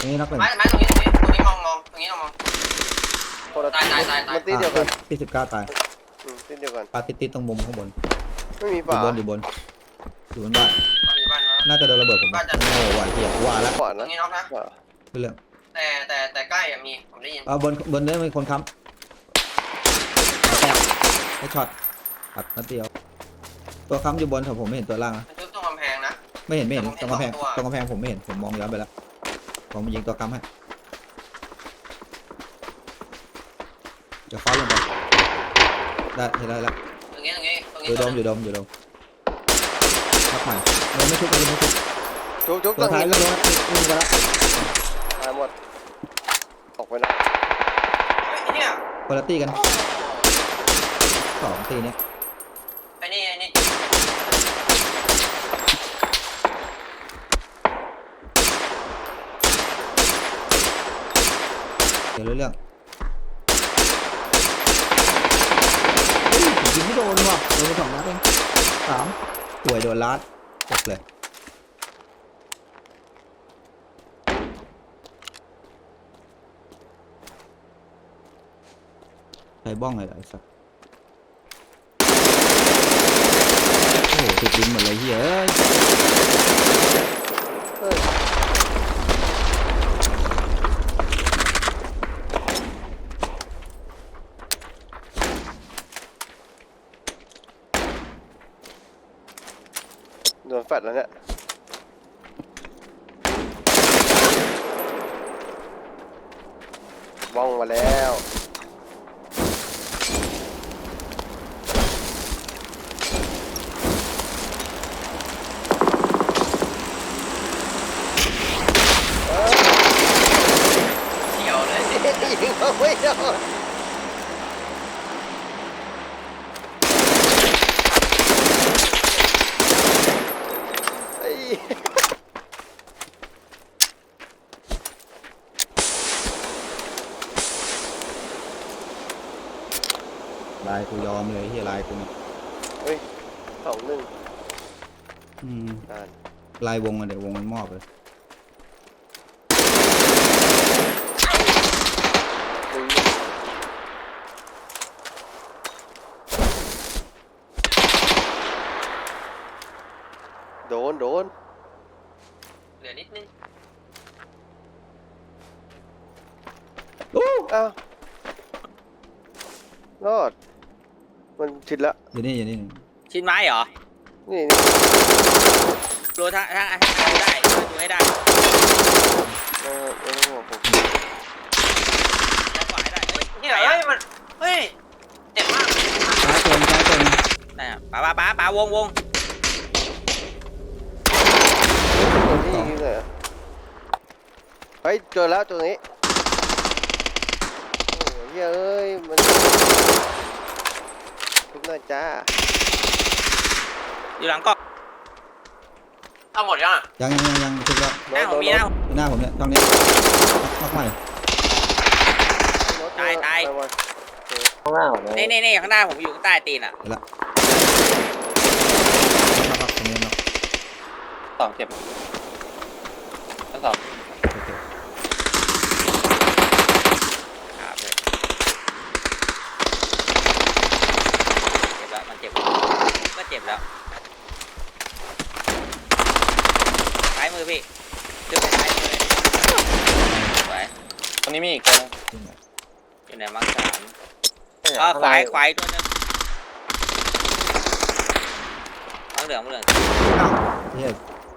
ตรงนี้นักหนึ่งไม้ไม้ตรงนี้ตรงนี้ตรงนี้มองมองตรงนี้เรามอง คนละตายตายตายตาย มันตีเดียวกันที่สิบเก้าตายอืมตีเดียวกันปลาติดติดๆตรงมุมข้างบน ไม่มีอยู่ฝาบนอยู่บนอยู่บนบ้านเอาอยู่บ้านแล้วน่าจะโดนระเบิดผมบ้านจะ โอ้ไหวเหี้ยว่าแล้วขวาตรนะงนี้น็อกนะขวาเป็นเรื่องแต่แต่แต่ใกล้อะมีผมได้ยินเอาบนบนนี้มีคนค้ำแตกให้ช็อตอัดนัดเดียว ตัวค้ำอยู่บนแต่ผมไม่เห็นตัวล่างนะมันทุบตรงกำแพงนะ ไม่เห็นไม่เห็นแต่ตรผมงเห็กำนแพงสองตัวตรงกำแพงผมไม่เห็นผมมองย้อนไปแล้ว ผมยิงตัวค้ำให้เดี๋ยวฟ้าลงไปได้เห็นได้แล้วตรงนี้ตรงนี้ตรงอนี้ยู่ตัดวมหอนึ่งยู่ดมอยู่ดมพักใหม่มันไม่ทุบมันไม่ทุบจุกจุกตัวต้องท้ายหินก็โดนวิ่งไปแล้วตายหมดออกไปแล้วเฮ้ยไอ้เนี่ยคนละตีกันสองตีเนี้ย ไอ้นี่ไอ้นี่ เดี๋ยวรู้เรื่องเฮ้ยผมยิงไม่โดนว่ะโดนไปสองนัดเองสามป่วยโดนลัดจบเลยใช้บ้องเลยเหรอไอ้สัสโอ้โหติดดินหมดเลยเฮ้ยเอ้ย เฮ้ยโดแฟดแล้วเนี่ยบ้องมาแล้วเอ้ยเขียวเลยยิงเขาไม่โดน ลายกูยอมเลยเฮียลายกูเนี่ยเฮ้ยสองหนึ่งอืมอ่านลายวงอะเดี๋ยววงมันมอบเลยหนึ่งโดน โดน เหลือนิดนึงอ้าว รอด มันชิดละอยู่นี่อยู่นี่ชิ้นไม้เหรอนี่นี่รู้ทั้งทั้งให้ดูได้ดูให้ได้เออไม่ต้องห่วงผมแล้วก็ให้ได้เฮ้ยเนี่ยไหนเฮ้อะยมันเฮ้ยเจ็บมากซ้ายเกินซ้ายเกินไหนอะป๋าป๋าป๋าป๋าวงวงตัวที่ยิงเลยอะเฮ้ยเจอแล้วตัวนี้โอ้ยเหี้ยเอ้ยมัน ทุกหน้าจ้า อยู่หลังกล้องเอาหมดยังอะยังยังยังยังทุกแล้วหน้าผมมีหน้าผม อยู่หน้าผมเนี่ยตรงเนี้ยมากใหม่ตายตายไปวะนี่นี่นี่ข้างหน้าผมอยู่ข้างใต้ตีนอะเห็นละมากๆตรงนี้เนาะสองเจ็บทั้งสอง โอเค ครับเลยเจ็บแล้วมันเจ็บก็เจ็บ แล้วซ้ายมือพี่ดึงไปซ้ายมือเลยสวยตรงนี้มีอีกตัวนึงจริงเหรออยู่ไหนมังสามอ๋อขวายขวายตัวหนึงมังเหลืองมังเหลืองอ้าวเฮีย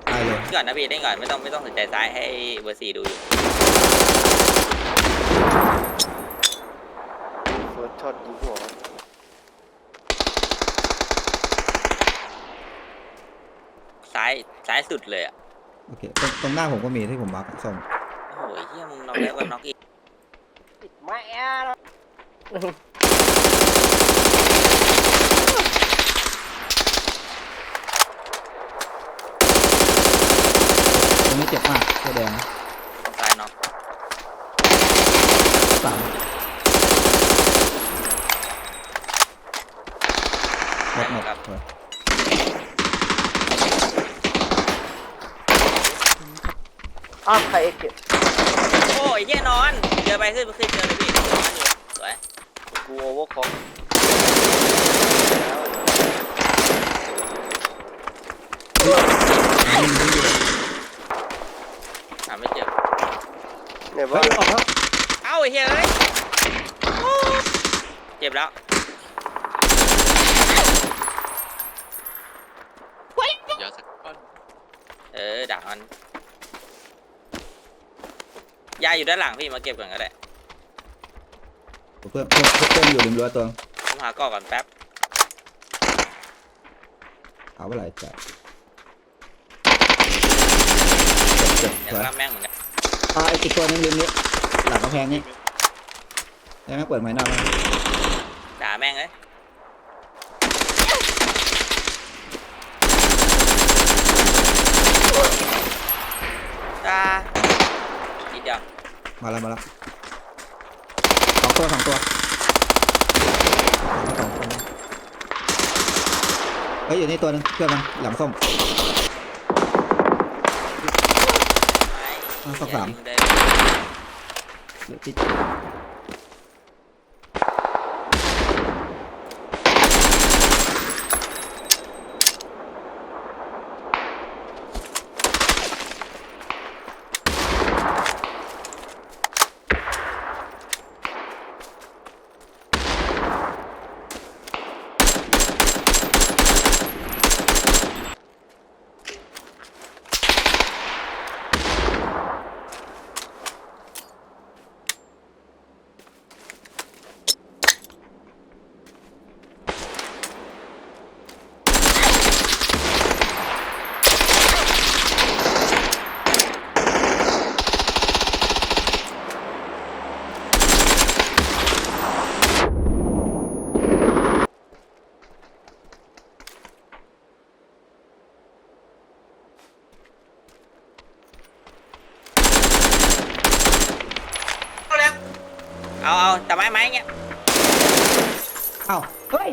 ตายเลยก่อนนะพี่ได้ก่อนไม่ต้องไม่ต้องสนใจซ้ายให้เบอร์สี่ดูอยู่เฟิร์สช็อตยิงหัว ซ้ายซ้ายสุดเลยอะโอเคตรงตรงหน้าผมก็มีที่ผมมาร์คส่งโอ้โหเฮียมึงน็อกแล้วก็น็อกอีกตรงนี้เจ็บมากเสื้อแดงตรงซ้ายน็อกสามหมดหมดเอ ออ้าวใครเอ็กเก็บโอ้ยเหี้ยนอนเจอไปขึ้นขึ้นเจอเลยพี่นอนอยู่สวยกูโอเวอร์คอมหาไม่เจอเนี่ยเฮ้ว่ายออกแล้วเอ้าไอ้เหี้ยเอ้ยโอ้เจ็บแล้วเดี๋ยวสักก้อนเออด่ามัน ยายอยู่ด้านหลังพี่มาเก็บก่อนก็ได้เพื่อนเพื่อนเพื่อนอยู่ริมรั้วตัวผมหาก่อก่อนแป๊บเอาเวลาจัดเจ็บอเจ็ย่าบงรับแม่งเหมือนกันอ่าไออีกตัวหนึงริมนี้หลังกำแพงนี่ยังไม่เปิดไม้นอกนะด่าแม่งเลยด่าอีกเดียว มาแล้วมาแล้วสองตัวสองตัวสองตัวเฮ้ยอยู่นี่ตัวหนึงเพื่อนมันหลังส้มอะสักสามยิงได้เดี๋ยวที่ เอาเอา แต่ไม้ไม้เงี้ย เอ้าเฮ้ย